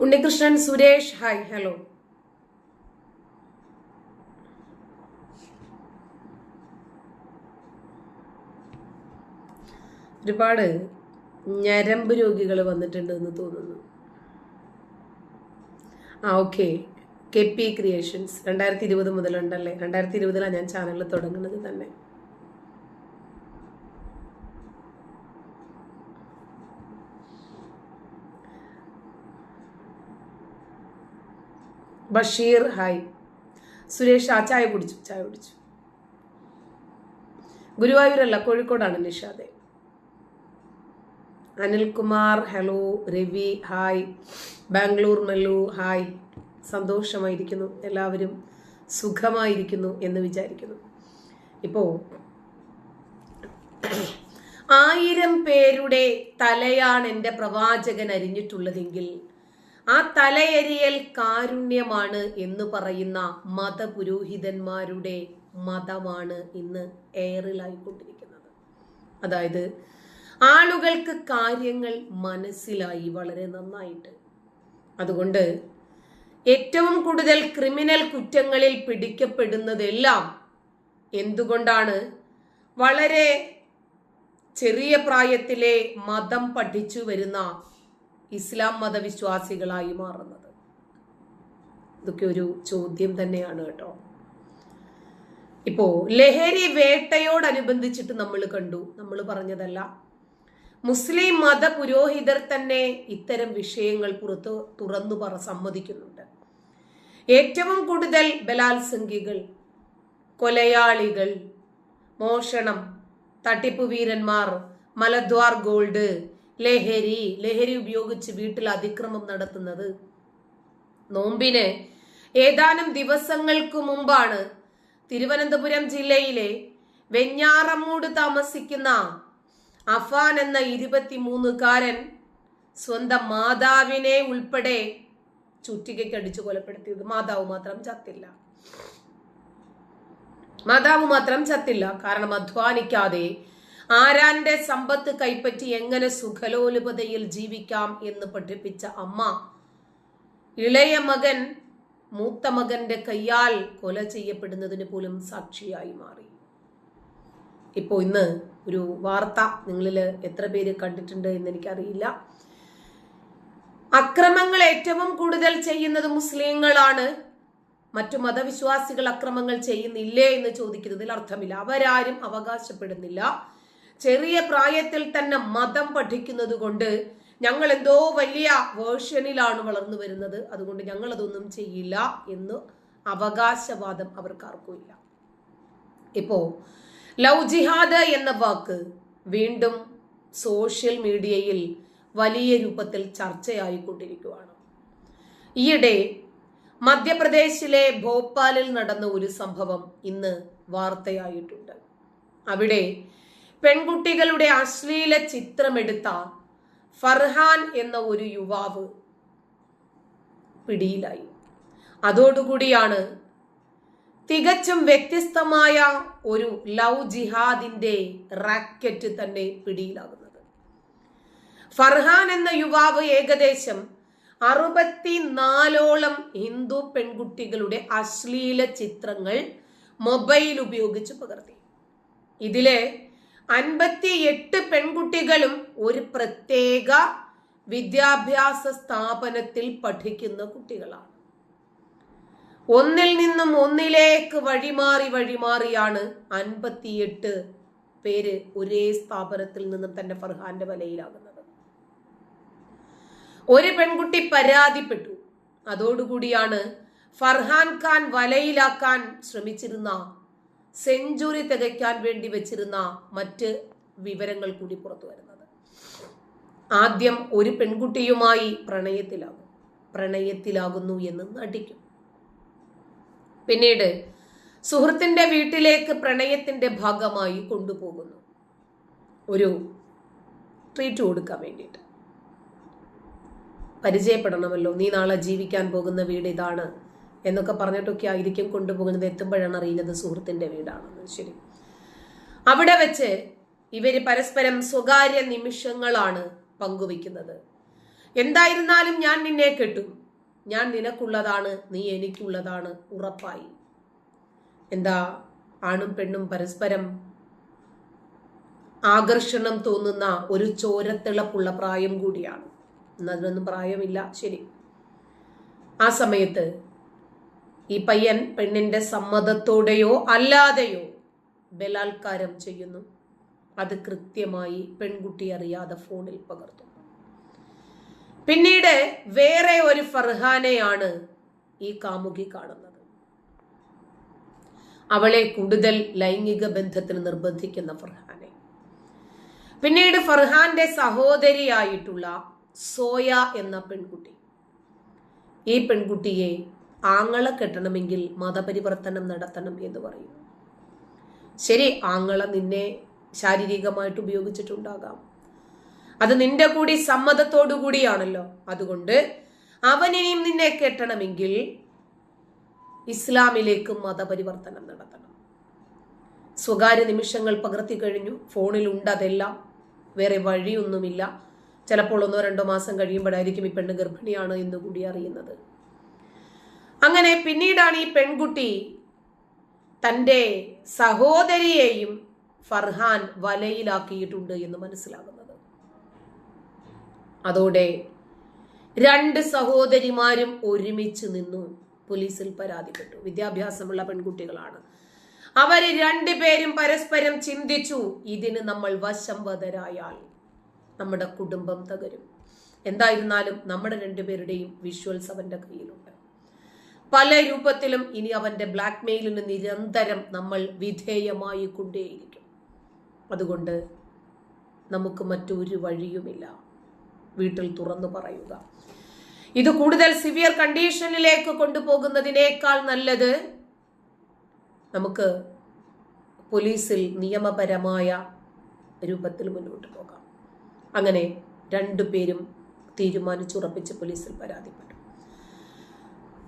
Unnikrishnan Suresh hi hello ഒരുപാട് ഞരമ്പ് രോഗികൾ വന്നിട്ടുണ്ട് എന്ന് തോന്നുന്നു. ആ ഓക്കെ കെ പി ക്രിയേഷൻസ്. രണ്ടായിരത്തി ഇരുപത് മുതലുണ്ടല്ലേ? രണ്ടായിരത്തി ഇരുപതിലാണ് ഞാൻ ചാനൽ തുടങ്ങുന്നത് തന്നെ. ബഷീർ ഹായ്. സുരേഷ് ആ ചായ കുടിച്ചു ചായ കുടിച്ചു. ഗുരുവായൂരല്ല കോഴിക്കോടാണ് നിഷാദെ. Anilkumar hello Ravi hi. Bangalore Mallu hi. സന്തോഷമായിരിക്കുന്നു എല്ലാവരും സുഖമായിരിക്കുന്നു എന്ന് വിചാരിക്കുന്നു. ഇപ്പോൾ ആയിരം പേരുടെ തലയാണ് എന്റെ പ്രവാചകൻ അരിഞ്ഞിട്ടുള്ളതെങ്കിൽ ആ തലയരിയൽ കാരുണ്യമാണ് എന്ന് പറയുന്ന മതപുരോഹിതന്മാരുടെ മതമാണ് ഇന്ന് എയറിലായിക്കൊണ്ടിരിക്കുന്നത് അതായത് ആളുകൾക്ക് കാര്യങ്ങൾ മനസ്സിലായി വളരെ നന്നായിട്ട്. അതുകൊണ്ട് ഏറ്റവും കൂടുതൽ ക്രിമിനൽ കുറ്റങ്ങളിൽ പിടിക്കപ്പെടുന്നതെല്ലാം എന്തുകൊണ്ടാണ്? വളരെ ചെറിയ പ്രായത്തിലെ മതം പഠിച്ചു വരുന്ന ഇസ്ലാം മതവിശ്വാസികളായി മാറുന്നത്. ഇതൊക്കെ ഒരു ചോദ്യം തന്നെയാണ് കേട്ടോ. ഇപ്പോ ലഹരി വേട്ടയോടനുബന്ധിച്ചിട്ട് നമ്മൾ കണ്ടു. നമ്മൾ പറഞ്ഞതല്ല. മുസ്ലിം മത പുരോഹിതർ തന്നെ ഇത്തരം വിഷയങ്ങൾ പുറത്ത് തുറന്നു പറ സമ്മതിക്കുന്നുണ്ട്. ഏറ്റവും കൂടുതൽ ബലാത്സംഗികൾ കൊലയാളികൾ മോഷണം തട്ടിപ്പ് വീരന്മാർ മലദ്വാർ ഗോൾഡ് ലഹരി ലഹരി ഉപയോഗിച്ച് വീട്ടിൽ അതിക്രമം നടത്തുന്നത്. നോമ്പിന് ഏതാനും ദിവസങ്ങൾക്ക് മുമ്പാണ് തിരുവനന്തപുരം ജില്ലയിലെ വെഞ്ഞാറമ്മൂട് താമസിക്കുന്ന അഫാൻ എന്ന ഇരുപത്തിമൂന്നുകാരൻ സ്വന്തം മാതാവിനെ ഉൾപ്പെടെ ചുറ്റികയ്ക്കടിച്ച് കൊലപ്പെടുത്തിയത്. മാതാവ് മാത്രം ചത്തില്ല. മാതാവ് മാത്രം ചത്തില്ല. കാരണം അധ്വാനിക്കാതെ ആരാന്റെ സമ്പത്ത് കൈപ്പറ്റി എങ്ങനെ സുഖലോലുപതയിൽ ജീവിക്കാം എന്ന് പഠിപ്പിച്ച അമ്മ ഇളയ മകൻ മൂത്ത മകന്റെ കയ്യാൽ കൊല ചെയ്യപ്പെടുന്നതിന് പോലും സാക്ഷിയായി മാറി. ഇപ്പോൾ ഇന്ന് ഒരു വാർത്ത നിങ്ങളിൽ എത്ര പേര് കണ്ടിട്ടുണ്ട് എന്ന് എനിക്കറിയില്ല. അക്രമങ്ങൾ ഏറ്റവും കൂടുതൽ ചെയ്യുന്നത് മുസ്ലിങ്ങളാണ്. മറ്റു മതവിശ്വാസികൾ അക്രമങ്ങൾ ചെയ്യുന്നില്ലേ എന്ന് ചോദിക്കുന്നതിൽ അർത്ഥമില്ല. അവരാരും അവകാശപ്പെടുന്നില്ല. ചെറിയ പ്രായത്തിൽ തന്നെ മതം പഠിക്കുന്നത് കൊണ്ട് ഞങ്ങൾ എന്തോ വലിയ വേർഷനിലാണ് വളർന്നു വരുന്നത്. അതുകൊണ്ട് ഞങ്ങൾ അതൊന്നും ചെയ്യില്ല എന്ന് അവകാശവാദം അവർക്ക് ആർക്കുമില്ല ഇപ്പോ ലവ് ജിഹാദ് എന്ന വാക്ക് വീണ്ടും സോഷ്യൽ മീഡിയയിൽ വലിയ രൂപത്തിൽ ചർച്ചയായിക്കൊണ്ടിരിക്കുകയാണ്. ഈയിടെ മധ്യപ്രദേശിലെ ഭോപ്പാലിൽ നടന്ന ഒരു സംഭവം ഇന്ന് വാർത്തയായിട്ടുണ്ട്. അവിടെ പെൺകുട്ടികളുടെ അശ്ലീല ചിത്രമെടുത്ത ഫർഹാൻ എന്ന ഒരു യുവാവ് പിടിയിലായി. അതോടുകൂടിയാണ് തികച്ചും വ്യത്യസ്തമായ ഒരു ലവ് ജിഹാദിന്റെ റാക്കറ്റ് തന്നെ പിടിയിലാകുന്നത്. ഫർഹാൻ എന്ന യുവാവ് ഏകദേശം അറുപത്തിനാലോളം ഹിന്ദു പെൺകുട്ടികളുടെ അശ്ലീല ചിത്രങ്ങൾ മൊബൈൽ ഉപയോഗിച്ച് പകർത്തി. ഇതിലെ അൻപത്തിയെട്ട് പെൺകുട്ടികളും ഒരു പ്രത്യേക വിദ്യാഭ്യാസ സ്ഥാപനത്തിൽ പഠിക്കുന്ന കുട്ടികളാണ്. ഒന്നിൽ നിന്നും ഒന്നിലേക്ക് വഴിമാറി വഴിമാറിയാണ് അൻപത്തിയെട്ട് പേര് ഒരേ സ്ഥാപനത്തിൽ നിന്നും തന്നെ ഫർഹാന്റെ വലയിലാകുന്നത്. ഒരു പെൺകുട്ടി പരാതിപ്പെട്ടു. അതോടുകൂടിയാണ് ഫർഹാൻ ഖാൻ വലയിലാക്കാൻ ശ്രമിച്ചിരുന്ന സെഞ്ചുറി തികയ്ക്കാൻ വേണ്ടി വെച്ചിരുന്ന മറ്റ് വിവരങ്ങൾ കൂടി പുറത്തു വരുന്നത്. ആദ്യം ഒരു പെൺകുട്ടിയുമായി പ്രണയത്തിലാകും പ്രണയത്തിലാകുന്നു എന്ന് നടിക്കും. പിന്നീട് സുഹൃത്തിന്റെ വീട്ടിലേക്ക് പ്രണയത്തിന്റെ ഭാഗമായി കൊണ്ടുപോകുന്നു. ഒരു ട്രീറ്റ് കൊടുക്കാൻ വേണ്ടിയിട്ട്. പരിചയപ്പെടണമല്ലോ. നീ നാളെ ജീവിക്കാൻ പോകുന്ന വീട് ഇതാണ്. എന്നൊക്കെ പറഞ്ഞിട്ടൊക്കെ ആയിരിക്കും കൊണ്ടുപോകുന്നത് എത്തുമ്പോഴാണ് അറിയുന്നത് സുഹൃത്തിന്റെ വീടാണെന്ന്. ശരി. അവിടെ വെച്ച് ഇവർ പരസ്പരം സ്വകാര്യ നിമിഷങ്ങളാണ് പങ്കുവെക്കുന്നത് എന്തായിരുന്നാലും ഞാൻ നിന്നെ കെട്ടും. ഞാൻ നിനക്കുള്ളതാണ് നീ എനിക്കുള്ളതാണ് ഉറപ്പായി. എന്താ ആണും പെണ്ണും പരസ്പരം ആകർഷണം തോന്നുന്ന ഒരു ചോരത്തിളപ്പുള്ള പ്രായം കൂടിയാണ്. എന്നതിനൊന്നും പ്രായമില്ല. ശരി. ആ സമയത്ത് ഈ പയ്യൻ പെണ്ണിന്റെ സമ്മതത്തോടെയോ അല്ലാതെയോ ബലാത്കാരം ചെയ്യുന്നു. അത് കൃത്യമായി പെൺകുട്ടി അറിയാതെ ഫോണിൽ പകർത്തുന്നു പിന്നീട് വേറെ ഒരു ഫർഹാനെയാണ് ഈ കാമുകി കാണുന്നത്. അവളെ കൂടുതൽ ലൈംഗിക ബന്ധത്തിന് നിർബന്ധിക്കുന്ന ഫർഹാനെ. പിന്നീട് ഫർഹാന്റെ സഹോദരിയായിട്ടുള്ള സോയ എന്ന പെൺകുട്ടി. ഈ പെൺകുട്ടിയെ ആങ്ങള കെട്ടണമെങ്കിൽ മതപരിവർത്തനം നടത്തണം എന്ന് പറയും. ശരി ആങ്ങള നിന്നെ ശാരീരികമായിട്ട് ഉപയോഗിച്ചിട്ടുണ്ടാകാം. അത് നിന്റെ കൂടി സമ്മതത്തോടു കൂടിയാണല്ലോ. അതുകൊണ്ട് അവനെയും നിന്നെ കെട്ടണമെങ്കിൽ ഇസ്ലാമിലേക്ക് മതപരിവർത്തനം നടത്തണം. സ്വകാര്യ നിമിഷങ്ങൾ പകർത്തി കഴിഞ്ഞു. ഫോണിലുണ്ട് അതെല്ലാം. വേറെ വഴിയൊന്നുമില്ല. ചിലപ്പോൾ ഒന്നോ രണ്ടോ മാസം കഴിയുമ്പോഴായിരിക്കും ഈ പെണ്ണ് ഗർഭിണിയാണ് എന്ന് കൂടി അറിയുന്നത്. അങ്ങനെ പിന്നീടാണ് ഈ പെൺകുട്ടി തന്റെ സഹോദരിയെയും ഫർഹാൻ വലയിലാക്കിയിട്ടുണ്ട് എന്ന് മനസ്സിലാകുന്നത്. അതോടെ രണ്ട് സഹോദരിമാരും ഒരുമിച്ച് നിന്നു. പോലീസിൽ പരാതിപ്പെട്ടു. വിദ്യാഭ്യാസമുള്ള പെൺകുട്ടികളാണ്. അവർ രണ്ടുപേരും പരസ്പരം ചിന്തിച്ചു ഇതിന് നമ്മൾ വശംവതരായാൽ നമ്മുടെ കുടുംബം തകരും. എന്തായിരുന്നാലും നമ്മുടെ രണ്ടുപേരുടെയും വിഷ്വൽസ് അവന്റെ കയ്യിലുണ്ട്. പല രൂപത്തിലും ഇനി അവന്റെ ബ്ലാക്ക് മെയിലിന് നിരന്തരം നമ്മൾ വിധേയമായി കൊണ്ടേയിരിക്കും അതുകൊണ്ട് നമുക്ക് മറ്റൊരു വഴിയുമില്ല. വീട്ടിൽ തുറന്നു പറയുക. ഇത് കൂടുതൽ സിവിയർ കണ്ടീഷനിലേക്ക് കൊണ്ടുപോകുന്നതിനേക്കാൾ നല്ലത് നമുക്ക് പോലീസിൽ നിയമപരമായ രൂപത്തിൽ മുന്നോട്ട് പോകാം. അങ്ങനെ രണ്ടു പേരും തീരുമാനിച്ചുറപ്പിച്ച് പോലീസിൽ പരാതിപ്പെട്ടു.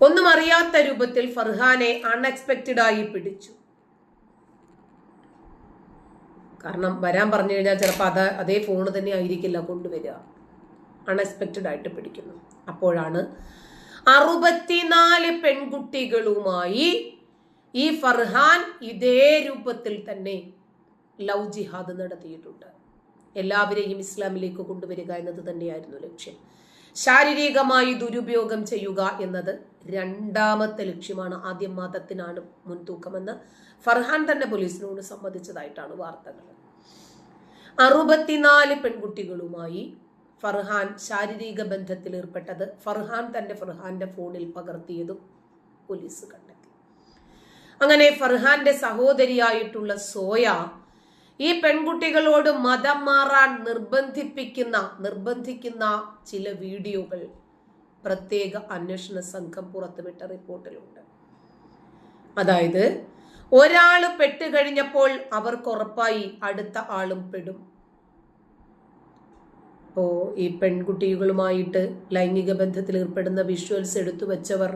ഒന്നും അറിയാത്ത രൂപത്തിൽ ഫർഹാനെ അൺഎക്സ്പെക്റ്റഡ് ആയി പിടിച്ചു. കാരണം വരാൻ പറഞ്ഞു കഴിഞ്ഞാൽ ചിലപ്പോൾ അത് അതേ ഫോൺ തന്നെ ആയിരിക്കില്ല കൊണ്ടുവരിക. അൺഎക്സ്പെക്റ്റഡ് ആയിട്ട് പിടിക്കുന്നു. അപ്പോഴാണ് അറുപത്തിനാല് പെൺകുട്ടികളുമായി ഈ ഫർഹാൻ ഇതേ രൂപത്തിൽ തന്നെ ലവ് ജിഹാദ് നടത്തിയിട്ടുണ്ട്. എല്ലാവരെയും ഇസ്ലാമിലേക്ക് കൊണ്ടുവരിക എന്നത് തന്നെയായിരുന്നു ലക്ഷ്യം. ശാരീരികമായി ദുരുപയോഗം ചെയ്യുക എന്നത് രണ്ടാമത്തെ ലക്ഷ്യമാണ് ആദ്യം മതത്തിനാണ് മുൻതൂക്കമെന്ന് ഫർഹാൻ തന്നെ പോലീസിനോട് സമ്മതിച്ചതായിട്ടാണ് വാർത്തകൾ. അറുപത്തിനാല് പെൺകുട്ടികളുമായി ഫർഹാൻ ശാരീരിക ബന്ധത്തിൽ ഏർപ്പെട്ടത് ഫർഹാൻ തന്റെ ഫർഹാന്റെ ഫോണിൽ പകർത്തിയതും പോലീസ് കണ്ടെത്തി. അങ്ങനെ ഫർഹാന്റെ സഹോദരിയായിട്ടുള്ള സോയ ഈ പെൺകുട്ടികളോട് മതം മാറാൻ നിർബന്ധിപ്പിക്കുന്ന നിർബന്ധിക്കുന്ന ചില വീഡിയോകൾ പ്രത്യേക അന്വേഷണ സംഘം പുറത്തുവിട്ട റിപ്പോർട്ടിലുണ്ട്. അതായത് ഒരാൾ പെട്ടുകഴിഞ്ഞപ്പോൾ അവർക്ക് ഉറപ്പായി അടുത്ത ആളും പെടും. ഇപ്പോൾ ഈ പെൺകുട്ടികളുമായിട്ട് ലൈംഗിക ബന്ധത്തിൽ ഏർപ്പെടുന്ന വിഷ്വൽസ് എടുത്തു വെച്ചവർ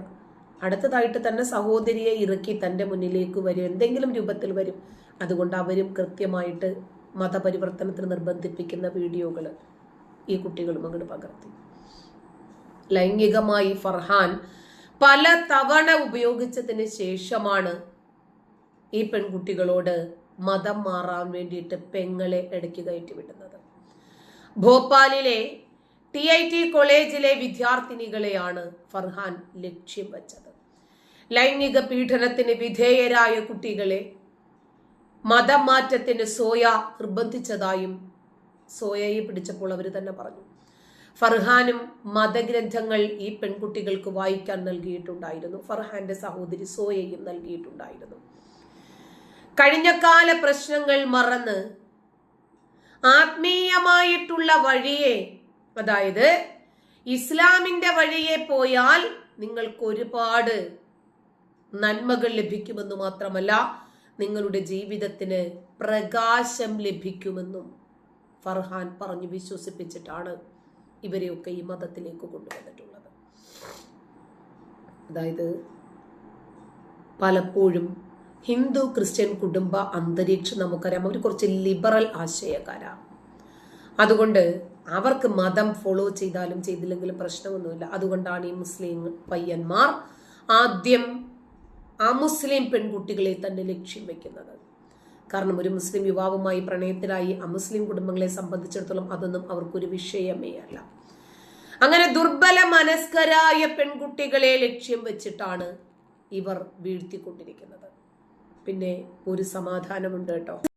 അടുത്തതായിട്ട് തന്നെ സഹോദരിയെ ഇറക്കി തന്റെ മുന്നിലേക്ക് വരും. എന്തെങ്കിലും രൂപത്തിൽ വരും. അതുകൊണ്ട് അവരും കൃത്യമായിട്ട് മതപരിവർത്തനത്തിന് നിർബന്ധിപ്പിക്കുന്ന വീഡിയോകൾ ഈ കുട്ടികളും അങ്ങോട്ട് പകർത്തി. ലൈംഗികമായി ഫർഹാൻ പല തവണ ഉപയോഗിച്ചതിന് ശേഷമാണ് ഈ പെൺകുട്ടികളോട് മതം മാറാൻ വേണ്ടിയിട്ട് പെങ്ങളെ ഇടയ്ക്ക് കയറ്റി വിടുന്നത്. ഭോപ്പാലിലെ ടി ഐ ടി കോളേജിലെ വിദ്യാർത്ഥിനികളെയാണ് ഫർഹാൻ ലക്ഷ്യം വച്ചത്. ലൈംഗിക പീഡനത്തിന് വിധേയരായ കുട്ടികളെ മതം മാറ്റത്തിന് സോയ നിർബന്ധിച്ചതായും സോയയെ പിടിച്ചപ്പോൾ അവർ തന്നെ പറഞ്ഞു. ഫർഹാനും മതഗ്രന്ഥങ്ങൾ ഈ പെൺകുട്ടികൾക്ക് വായിക്കാൻ നൽകിയിട്ടുണ്ടായിരുന്നു. ഫർഹാന്റെ സഹോദരി സോയയും നൽകിയിട്ടുണ്ടായിരുന്നു. കഴിഞ്ഞകാല പ്രശ്നങ്ങൾ മറന്ന് ആത്മീയമായിട്ടുള്ള വഴിയെ അതായത് ഇസ്ലാമിന്റെ വഴിയെ പോയാൽ നിങ്ങൾക്ക് ഒരുപാട് നന്മകൾ ലഭിക്കുമെന്ന് മാത്രമല്ല നിങ്ങളുടെ ജീവിതത്തിന് പ്രകാശം ലഭിക്കുമെന്നും ഫർഹാൻ പറഞ്ഞു വിശ്വസിപ്പിച്ചിട്ടാണ്. ഇവരെയൊക്കെ ഈ മതത്തിലേക്ക് കൊണ്ടുവന്നിട്ടുള്ളത്. അതായത് പലപ്പോഴും ഹിന്ദു ക്രിസ്ത്യൻ കുടുംബ അന്തരീക്ഷം നമുക്കറിയാം. അവർ കുറച്ച് ലിബറൽ ആശയക്കാരാണ് അതുകൊണ്ട് അവർക്ക് മതം ഫോളോ ചെയ്താലും ചെയ്തില്ലെങ്കിലും പ്രശ്നമൊന്നുമില്ല. അതുകൊണ്ടാണ് ഈ മുസ്ലിം പയ്യന്മാർ ആദ്യം ആ മുസ്ലിം പെൺകുട്ടികളെ തന്നെ ലക്ഷ്യം വെക്കുന്നത്. കാരണം ഒരു മുസ്ലിം യുവാവുമായി പ്രണയത്തിലായി അമുസ്ലിം കുടുംബങ്ങളെ സംബന്ധിച്ചിടത്തോളം അതൊന്നും അവർക്കൊരു വിഷയമേ അല്ല. അങ്ങനെ ദുർബല മനസ്കരായ പെൺകുട്ടികളെ ലക്ഷ്യം വെച്ചിട്ടാണ് ഇവർ വീഴ്ത്തിക്കൊണ്ടിരിക്കുന്നത്. പിന്നെ ഒരു സമാധാനമുണ്ട് കേട്ടോ.